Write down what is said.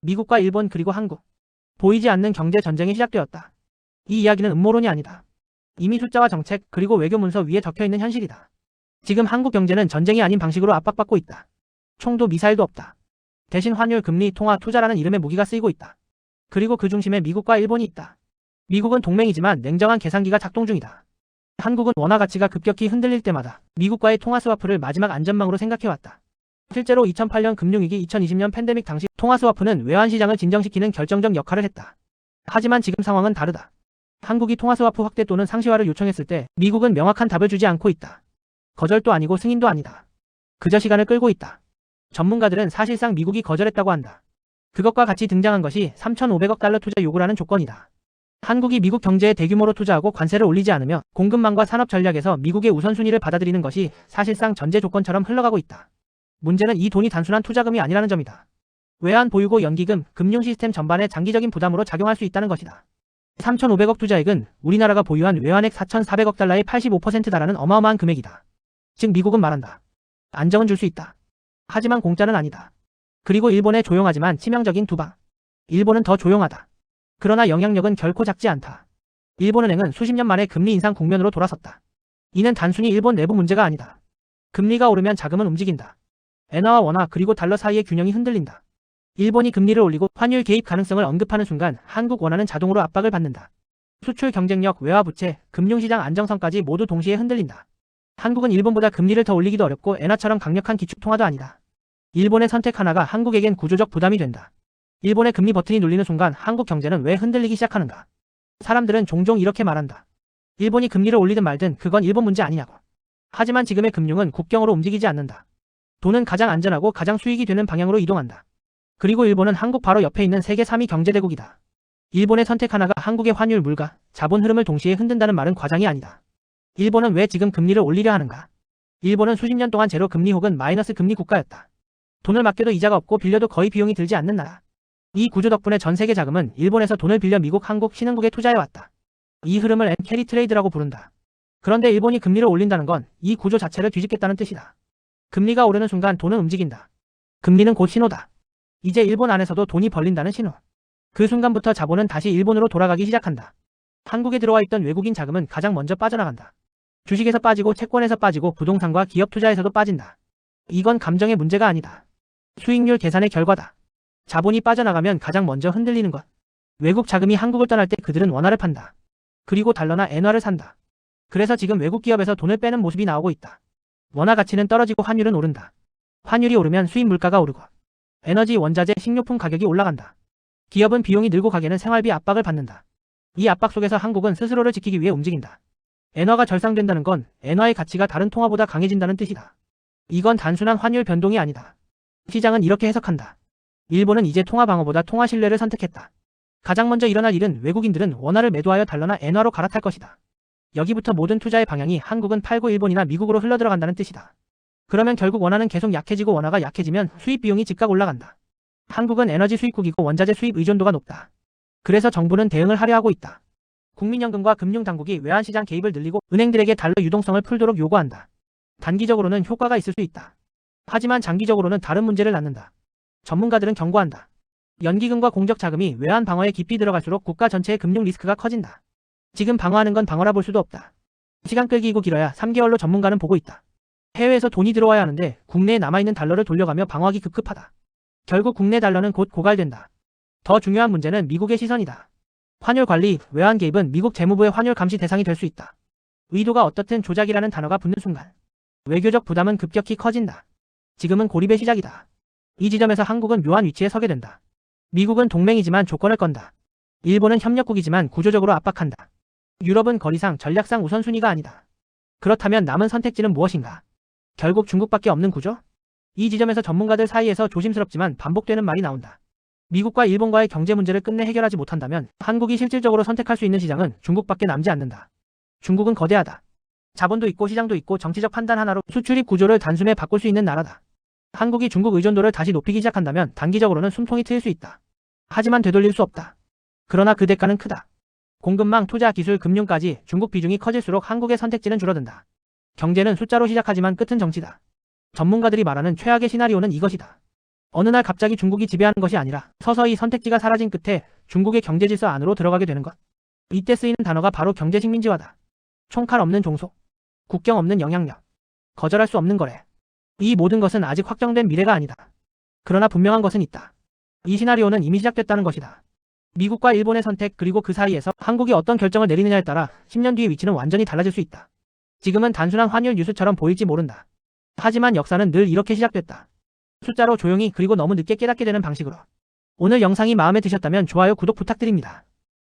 미국과 일본 그리고 한국. 보이지 않는 경제 전쟁이 시작되었다. 이 이야기는 음모론이 아니다. 이미 숫자와 정책 그리고 외교 문서 위에 적혀 있는 현실이다. 지금 한국 경제는 전쟁이 아닌 방식으로 압박받고 있다. 총도 미사일도 없다. 대신 환율, 금리, 통화, 투자라는 이름의 무기가 쓰이고 있다. 그리고 그 중심에 미국과 일본이 있다. 미국은 동맹이지만 냉정한 계산기가 작동 중이다. 한국은 원화 가치가 급격히 흔들릴 때마다 미국과의 통화 스와프를 마지막 안전망으로 생각해왔다. 실제로 2008년 금융위기 2020년 팬데믹 당시 통화 스와프는 외환 시장을 진정시키는 결정적 역할을 했다. 하지만 지금 상황은 다르다. 한국이 통화 스와프 확대 또는 상시화를 요청했을 때 미국은 명확한 답을 주지 않고 있다. 거절도 아니고 승인도 아니다. 그저 시간을 끌고 있다. 전문가들은 사실상 미국이 거절했다고 한다. 그것과 같이 등장한 것이 3,500억 달러 투자 요구라는 조건이다. 한국이 미국 경제에 대규모로 투자하고 관세를 올리지 않으며 공급망과 산업 전략에서 미국의 우선순위를 받아들이는 것이 사실상 전제 조건처럼 흘러가고 있다. 문제는 이 돈이 단순한 투자금이 아니라는 점이다. 외환 보유고 연기금, 금융 시스템 전반에 장기적인 부담으로 작용할 수 있다는 것이다. 3,500억 투자액은 우리나라가 보유한 외환액 4,400억 달러의 85% 달하는 어마어마한 금액이다. 즉 미국은 말한다. 안정은 줄 수 있다. 하지만 공짜는 아니다. 그리고 일본의 조용하지만 치명적인 두방. 일본은 더 조용하다. 그러나 영향력은 결코 작지 않다. 일본은행은 수십 년 만에 금리 인상 국면으로 돌아섰다. 이는 단순히 일본 내부 문제가 아니다. 금리가 오르면 자금은 움직인다. 엔화와 원화 그리고 달러 사이의 균형이 흔들린다. 일본이 금리를 올리고 환율 개입 가능성을 언급하는 순간 한국 원화는 자동으로 압박을 받는다. 수출 경쟁력, 외화 부채, 금융시장 안정성까지 모두 동시에 흔들린다. 한국은 일본보다 금리를 더 올리기도 어렵고 엔화처럼 강력한 기축통화도 아니다. 일본의 선택 하나가 한국에겐 구조적 부담이 된다. 일본의 금리 버튼이 눌리는 순간 한국 경제는 왜 흔들리기 시작하는가? 사람들은 종종 이렇게 말한다. 일본이 금리를 올리든 말든 그건 일본 문제 아니냐고. 하지만 지금의 금융은 국경으로 움직이지 않는다. 돈은 가장 안전하고 가장 수익이 되는 방향으로 이동한다. 그리고 일본은 한국 바로 옆에 있는 세계 3위 경제대국이다. 일본의 선택 하나가 한국의 환율 물가, 자본 흐름을 동시에 흔든다는 말은 과장이 아니다. 일본은 왜 지금 금리를 올리려 하는가? 일본은 수십 년 동안 제로 금리 혹은 마이너스 금리 국가였다. 돈을 맡겨도 이자가 없고 빌려도 거의 비용이 들지 않는 나라. 이 구조 덕분에 전 세계 자금은 일본에서 돈을 빌려 미국, 한국, 신흥국에 투자해왔다. 이 흐름을 엔 캐리 트레이드라고 부른다. 그런데 일본이 금리를 올린다는 건 이 구조 자체를 뒤집겠다는 뜻이다. 금리가 오르는 순간 돈은 움직인다. 금리는 곧 신호다. 이제 일본 안에서도 돈이 벌린다는 신호. 그 순간부터 자본은 다시 일본으로 돌아가기 시작한다. 한국에 들어와 있던 외국인 자금은 가장 먼저 빠져나간다. 주식에서 빠지고 채권에서 빠지고 부동산과 기업 투자에서도 빠진다. 이건 감정의 문제가 아니다. 수익률 계산의 결과다. 자본이 빠져나가면 가장 먼저 흔들리는 것. 외국 자금이 한국을 떠날 때 그들은 원화를 판다. 그리고 달러나 엔화를 산다. 그래서 지금 외국 기업에서 돈을 빼는 모습이 나오고 있다. 원화 가치는 떨어지고 환율은 오른다. 환율이 오르면 수입 물가가 오르고 에너지, 원자재, 식료품 가격이 올라간다. 기업은 비용이 늘고 가게는 생활비 압박을 받는다. 이 압박 속에서 한국은 스스로를 지키기 위해 움직인다. 엔화가 절상된다는 건 엔화의 가치가 다른 통화보다 강해진다는 뜻이다. 이건 단순한 환율 변동이 아니다. 시장은 이렇게 해석한다. 일본은 이제 통화 방어보다 통화 신뢰를 선택했다. 가장 먼저 일어날 일은 외국인들은 원화를 매도하여 달러나 엔화로 갈아탈 것이다. 여기부터 모든 투자의 방향이 한국은 팔고 일본이나 미국으로 흘러들어간다는 뜻이다. 그러면 결국 원화는 계속 약해지고 원화가 약해지면 수입 비용이 즉각 올라간다. 한국은 에너지 수입국이고 원자재 수입 의존도가 높다. 그래서 정부는 대응을 하려 하고 있다. 국민연금과 금융당국이 외환시장 개입을 늘리고 은행들에게 달러 유동성을 풀도록 요구한다. 단기적으로는 효과가 있을 수 있다. 하지만 장기적으로는 다른 문제를 낳는다. 전문가들은 경고한다. 연기금과 공적 자금이 외환 방어에 깊이 들어갈수록 국가 전체의 금융 리스크가 커진다. 지금 방어하는 건 방어라 볼 수도 없다. 시간 끌기이고 길어야 3개월로 전문가는 보고 있다. 해외에서 돈이 들어와야 하는데 국내에 남아있는 달러를 돌려가며 방어하기 급급하다. 결국 국내 달러는 곧 고갈된다. 더 중요한 문제는 미국의 시선이다. 환율 관리, 외환 개입은 미국 재무부의 환율 감시 대상이 될 수 있다. 의도가 어떻든 조작이라는 단어가 붙는 순간 외교적 부담은 급격히 커진다. 지금은 고립의 시작이다. 이 지점에서 한국은 묘한 위치에 서게 된다. 미국은 동맹이지만 조건을 건다. 일본은 협력국이지만 구조적으로 압박한다. 유럽은 거리상 전략상 우선순위가 아니다. 그렇다면 남은 선택지는 무엇인가? 결국 중국밖에 없는 구조? 이 지점에서 전문가들 사이에서 조심스럽지만 반복되는 말이 나온다. 미국과 일본과의 경제 문제를 끝내 해결하지 못한다면 한국이 실질적으로 선택할 수 있는 시장은 중국밖에 남지 않는다. 중국은 거대하다. 자본도 있고 시장도 있고 정치적 판단 하나로 수출입 구조를 단숨에 바꿀 수 있는 나라다. 한국이 중국 의존도를 다시 높이기 시작한다면 단기적으로는 숨통이 트일 수 있다. 하지만 되돌릴 수 없다. 그러나 그 대가는 크다. 공급망, 투자, 기술, 금융까지 중국 비중이 커질수록 한국의 선택지는 줄어든다. 경제는 숫자로 시작하지만 끝은 정치다. 전문가들이 말하는 최악의 시나리오는 이것이다. 어느 날 갑자기 중국이 지배하는 것이 아니라 서서히 선택지가 사라진 끝에 중국의 경제 질서 안으로 들어가게 되는 것. 이때 쓰이는 단어가 바로 경제 식민지화다. 총칼 없는 종속, 국경 없는 영향력, 거절할 수 없는 거래. 이 모든 것은 아직 확정된 미래가 아니다. 그러나 분명한 것은 있다. 이 시나리오는 이미 시작됐다는 것이다. 미국과 일본의 선택 그리고 그 사이에서 한국이 어떤 결정을 내리느냐에 따라 10년 뒤의 위치는 완전히 달라질 수 있다. 지금은 단순한 환율 뉴스처럼 보일지 모른다. 하지만 역사는 늘 이렇게 시작됐다. 숫자로 조용히 그리고 너무 늦게 깨닫게 되는 방식으로. 오늘 영상이 마음에 드셨다면 좋아요 구독 부탁드립니다.